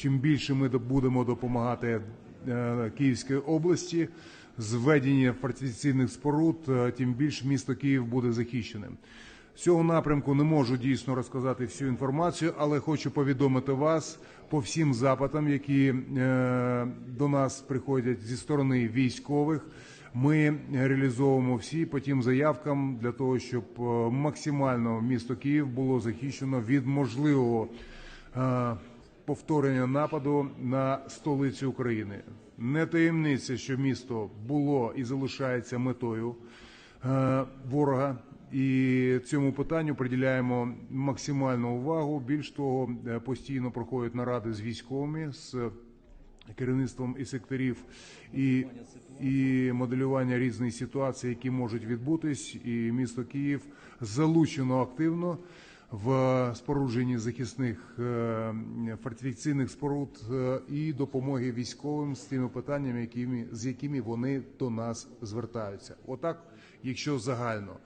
чим більше ми будемо допомагати е, Київській області з введення фортифікаційних споруд, е, тим більше місто Київ буде захищеним. З цього напрямку не можу дійсно розказати всю інформацію, але хочу повідомити вас по всім запитам, які е, до нас приходять зі сторони військових. Ми реалізовуємо всі по тим заявкам для того, щоб максимально місто Київ було захищено від можливого повторення нападу на столицю України. Не таємниця, що місто було і залишається метою е, ворога. І цьому питанню приділяємо максимальну увагу. Більш того, е, постійно проходять наради з військовими, з керівництвом і секторів, і, і моделювання різних ситуацій, які можуть відбутись. І місто Київ залучено активно в спорудженні захисних е, фортифікаційних споруд е, і допомоги військовим з тими питаннями, з якими вони до нас звертаються. Отак, якщо загально.